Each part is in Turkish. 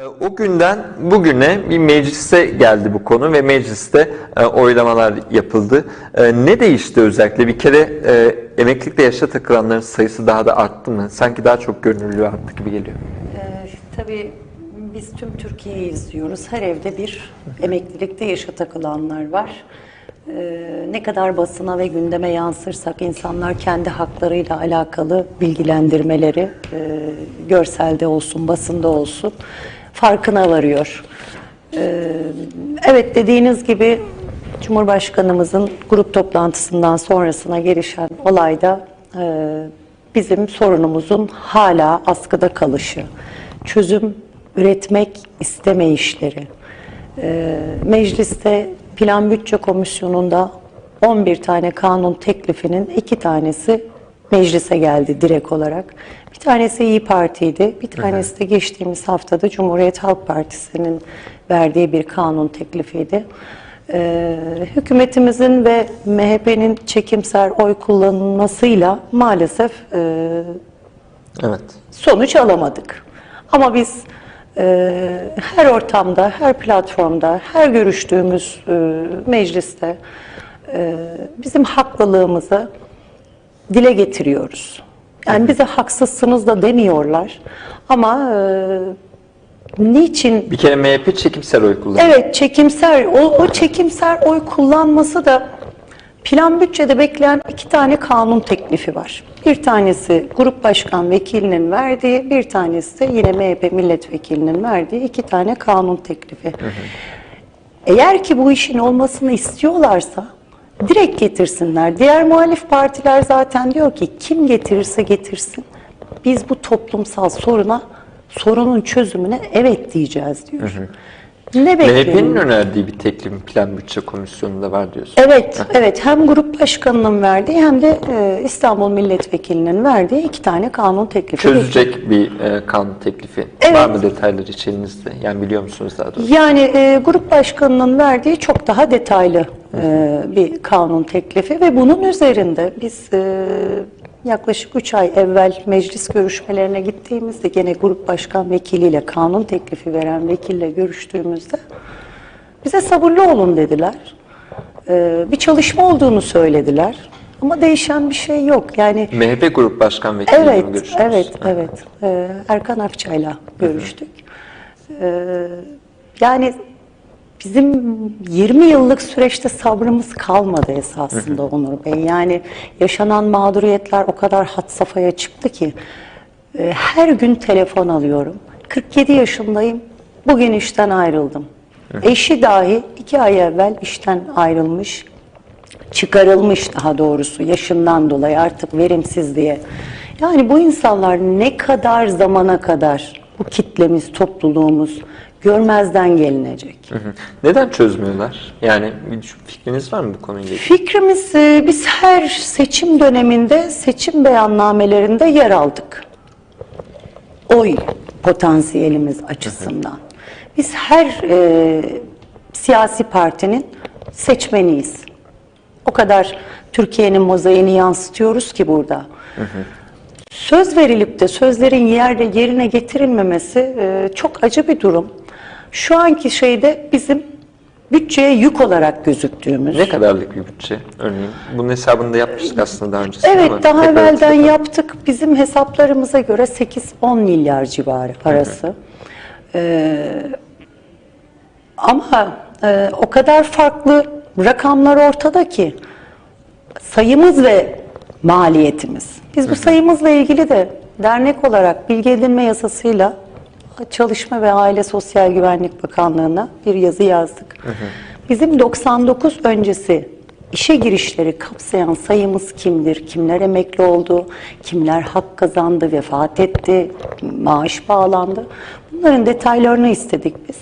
E, O günden bugüne bir meclise geldi bu konu ve mecliste e, oylamalar yapıldı. E, ne değişti özellikle? Bir kere e, emeklilikte yaşa takılanların sayısı daha da arttı mı? Sanki daha çok görünürlüğü arttı gibi geliyor. Ee, tabii biz tüm Türkiye'yi izliyoruz. Her evde bir emeklilikte yaşa takılanlar var. Ee, ne kadar basına ve gündeme yansırsak insanlar kendi haklarıyla alakalı bilgilendirmeleri e, görselde olsun, basında olsun farkına varıyor. Ee, evet dediğiniz gibi Cumhurbaşkanımızın grup toplantısından sonrasına gelişen olayda e, bizim sorunumuzun hala askıda kalışı, çözüm üretmek istemeyişleri. E, mecliste Plan Bütçe Komisyonu'nda 11 tane kanun teklifinin iki tanesi meclise geldi direkt olarak. Bir tanesi İyi Parti'ydi, bir tanesi de geçtiğimiz haftada Cumhuriyet Halk Partisi'nin verdiği bir kanun teklifiydi. Ee, hükümetimizin ve MHP'nin çekimser oy kullanılmasıyla maalesef e, Evet. sonuç alamadık. Ama biz e, her ortamda, her platformda, her görüştüğümüz e, mecliste e, bizim haklılığımızı dile getiriyoruz. Yani bize haksızsınız da demiyorlar. Ama e, niçin Bir kere MHP çekimsel oy kullandı. Evet çekimser, o, o çekimser oy kullanması da plan bütçede bekleyen iki tane kanun teklifi var. Bir tanesi Grup Başkan Vekilinin verdiği, bir tanesi de yine MHP Milletvekilinin verdiği iki tane kanun teklifi. Eğer ki bu işin olmasını istiyorlarsa direkt getirsinler. Diğer muhalif partiler zaten diyor ki kim getirirse getirsin biz bu toplumsal soruna sorunun çözümüne evet diyeceğiz diyor. Ne MHP'nin bekliyorsun? önerdiği bir teklif Plan Bütçe Komisyonu'nda var diyorsun. Evet, evet. Hem grup başkanının verdiği hem de e, İstanbul Milletvekilinin verdiği iki tane kanun teklifi. Çözecek bir e, kanun teklifi Evet. var mı detayları içerinizde? Yani biliyor musunuz daha doğrusu? Yani e, grup başkanının verdiği çok daha detaylı e, bir kanun teklifi ve bunun üzerinde biz e, yaklaşık 3 ay evvel meclis görüşmelerine gittiğimizde gene grup başkan vekiliyle kanun teklifi veren vekille görüştüğümüzde bize sabırlı olun dediler. E, bir çalışma olduğunu söylediler. Ama değişen bir şey yok. Yani MHP Grup Başkan Vekili'yle mi Evet, görüştünüz? evet, evet. Ee, Erkan Akçay'la görüştük. Ee, yani bizim 20 yıllık süreçte sabrımız kalmadı esasında Onur Bey. Yani yaşanan mağduriyetler o kadar had safhaya çıktı ki e, her gün telefon alıyorum. 47 yaşındayım, bugün işten ayrıldım. Eşi dahi iki ay evvel işten ayrılmış çıkarılmış daha doğrusu yaşından dolayı artık verimsiz diye. Yani bu insanlar ne kadar zamana kadar bu kitlemiz, topluluğumuz görmezden gelinecek? Hı hı. Neden çözmüyorlar? Yani bir fikriniz var mı bu konuyla ilgili? Fikrimiz e, biz her seçim döneminde seçim beyannamelerinde yer aldık. Oy potansiyelimiz açısından. Biz her e, siyasi partinin seçmeniyiz. O kadar Türkiye'nin mozaiğini yansıtıyoruz ki burada. Söz verilip de sözlerin yerde yerine getirilmemesi e, çok acı bir durum. Şu anki şeyde bizim bütçeye yük olarak gözüktüğümüz. Ne kadarlık bir bütçe örneğin? Bunun hesabını da yapmıştık aslında daha öncesinde ama Evet daha tekrar evvelden yaptık. Bizim hesaplarımıza göre 8-10 milyar civarı arası. Ee, ama e, o kadar farklı rakamlar ortada ki sayımız ve maliyetimiz. Biz bu sayımızla ilgili de dernek olarak bilgi edinme yasasıyla Çalışma ve Aile Sosyal Güvenlik Bakanlığı'na bir yazı yazdık. Bizim 99 öncesi işe girişleri kapsayan sayımız kimdir? Kimler emekli oldu? Kimler hak kazandı, vefat etti, maaş bağlandı? Bunların detaylarını istedik biz.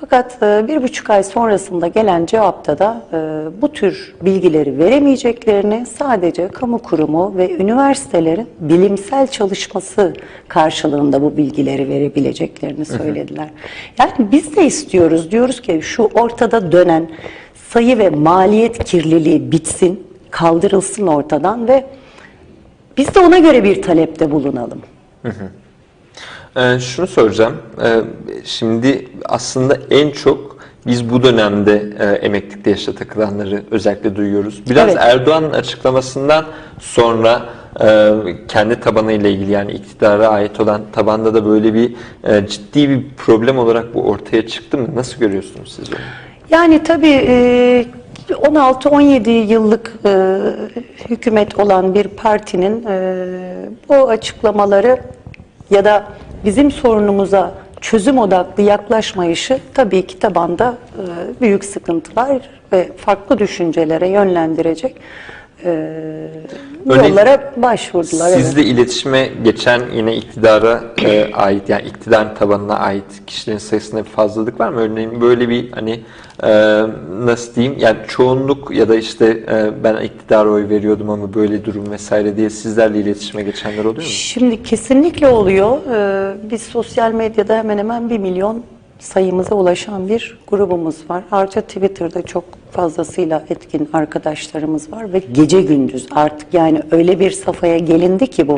Fakat e, bir buçuk ay sonrasında gelen cevapta da e, bu tür bilgileri veremeyeceklerini sadece kamu kurumu ve üniversitelerin bilimsel çalışması karşılığında bu bilgileri verebileceklerini söylediler. Yani biz de istiyoruz, diyoruz ki şu ortada dönen sayı ve maliyet kirliliği bitsin, kaldırılsın ortadan ve biz de ona göre bir talepte bulunalım. Ee, şunu soracağım. Ee, şimdi aslında en çok biz bu dönemde e, emeklilikte yaşa takılanları özellikle duyuyoruz. Biraz Evet. Erdoğan'ın açıklamasından sonra e, kendi tabanıyla ilgili yani iktidara ait olan tabanda da böyle bir e, ciddi bir problem olarak bu ortaya çıktı mı? Nasıl görüyorsunuz siz onu? Yani tabii e, 16-17 yıllık e, hükümet olan bir partinin e, bu açıklamaları ya da bizim sorunumuza çözüm odaklı yaklaşmayışı tabii ki tabanda e, büyük sıkıntılar ve farklı düşüncelere yönlendirecek Örneğin yollara başvurdular. evet. Sizle iletişime geçen yine iktidara e, ait yani iktidar tabanına ait kişilerin sayısında bir fazlalık var mı? Örneğin böyle bir hani e, nasıl diyeyim yani çoğunluk ya da işte e, ben iktidara oy veriyordum ama böyle durum vesaire diye sizlerle iletişime geçenler oluyor mu? Şimdi kesinlikle oluyor. Ee, biz sosyal medyada hemen hemen bir milyon sayımıza ulaşan bir grubumuz var. Ayrıca Twitter'da çok fazlasıyla etkin arkadaşlarımız var ve gece gündüz artık yani öyle bir safhaya gelindi ki bu.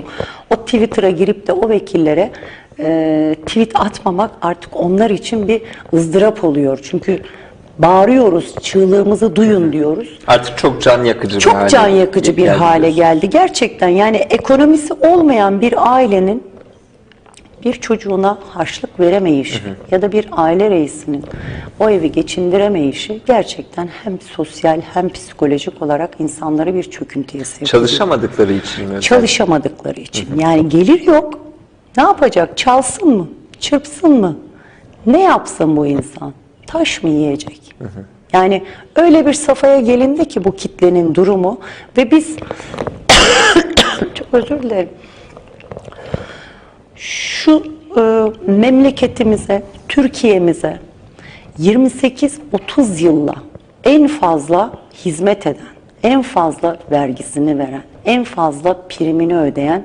O Twitter'a girip de o vekillere e, tweet atmamak artık onlar için bir ızdırap oluyor. Çünkü bağırıyoruz, çığlığımızı duyun diyoruz. Artık çok can yakıcı bir Çok hale can yakıcı bir hale geldi. Gerçekten yani ekonomisi olmayan bir ailenin bir çocuğuna harçlık veremeyişi ya da bir aile reisinin o evi geçindiremeyişi gerçekten hem sosyal hem psikolojik olarak insanları bir çöküntüye sevk. Çalışamadıkları için mi? Çalışamadıkları için. Yani gelir yok. Ne yapacak? Çalsın mı? Çırpsın mı? Ne yapsın bu insan? Taş mı yiyecek? Yani öyle bir safhaya gelindi ki bu kitlenin durumu ve biz çok özür dilerim. Şu e, memleketimize, Türkiye'mize 28-30 yılla en fazla hizmet eden, en fazla vergisini veren, en fazla primini ödeyen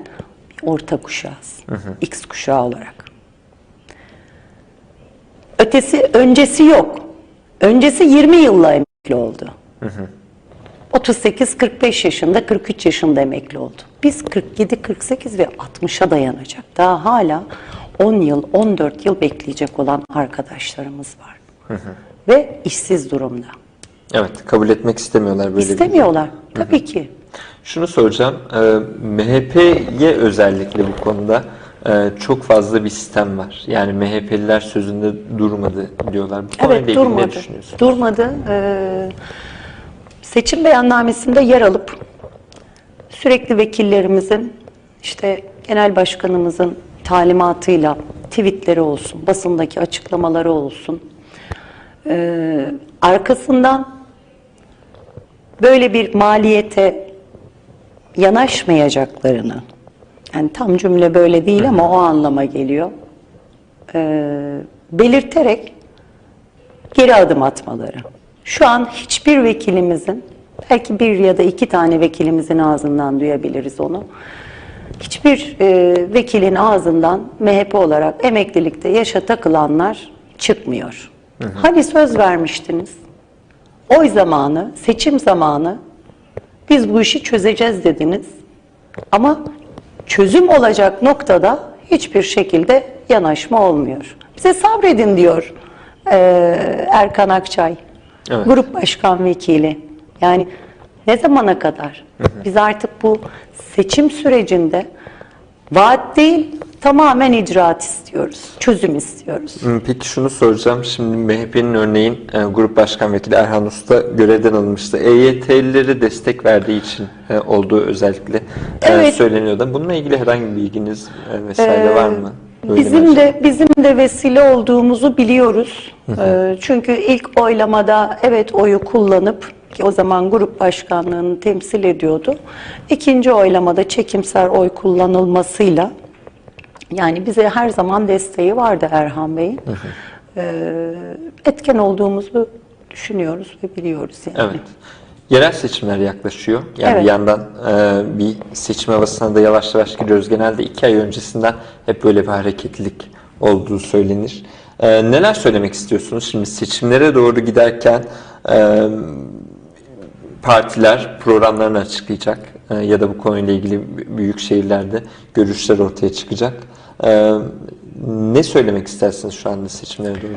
orta kuşağız. X kuşağı olarak. Ötesi, öncesi yok. Öncesi 20 yılla emekli oldu. 38-45 yaşında, 43 yaşında emekli oldu. Biz 47, 48 ve 60'a dayanacak. Daha hala 10 yıl, 14 yıl bekleyecek olan arkadaşlarımız var. Ve işsiz durumda. Evet kabul etmek istemiyorlar böyle bir İstemiyorlar. Tabii ki. Şunu soracağım. e, MHP'ye özellikle bu konuda e, çok fazla bir sistem var. Yani MHP'liler sözünde durmadı diyorlar. Bu Evet ilgili ne durmadı. düşünüyorsun? Durmadı. Ee, seçim beyannamesinde yer alıp sürekli vekillerimizin işte genel başkanımızın talimatıyla tweetleri olsun, basındaki açıklamaları olsun. ee, arkasından böyle bir maliyete yanaşmayacaklarını yani tam cümle böyle değil ama o anlama geliyor. ee, belirterek geri adım atmaları. Şu an hiçbir vekilimizin, belki bir ya da iki tane vekilimizin ağzından duyabiliriz onu. Hiçbir e, vekilin ağzından MHP olarak emeklilikte yaşa takılanlar çıkmıyor. Hani söz vermiştiniz? Oy zamanı, seçim zamanı biz bu işi çözeceğiz dediniz. Ama çözüm olacak noktada hiçbir şekilde yanaşma olmuyor. Bize sabredin diyor eee, Erkan Akçay, Evet. grup başkan vekili. Yani ne zamana kadar? Biz artık bu seçim sürecinde vaat değil, tamamen icraat istiyoruz, çözüm istiyoruz. Peki şunu soracağım. Şimdi MHP'nin örneğin e, Grup Başkan Vekili Erhan Usta görevden alınmıştı. EYT'lilere destek verdiği için e, olduğu özellikle e, Evet. söyleniyordu. Bununla ilgili herhangi bir bilginiz e, vesaire var mı? Böyle Bizim de bizim de vesile olduğumuzu biliyoruz. Ee, Çünkü ilk oylamada evet oyu kullanıp ki o zaman grup başkanlığını temsil ediyordu. İkinci oylamada çekimser oy kullanılmasıyla yani bize her zaman desteği vardı Erhan Bey'in. Ee, etken olduğumuzu düşünüyoruz ve biliyoruz yani. Evet. Yerel seçimler yaklaşıyor. Yani Evet. bir yandan e, bir seçim havasına da yavaş yavaş giriyoruz. Genelde iki ay öncesinden hep böyle bir hareketlilik olduğu söylenir. E, neler söylemek istiyorsunuz? Şimdi seçimlere doğru giderken e, partiler programlarını açıklayacak E, ya da bu konuyla ilgili büyük şehirlerde görüşler ortaya çıkacak. E, Ne söylemek istersiniz şu anda seçimlere doğru?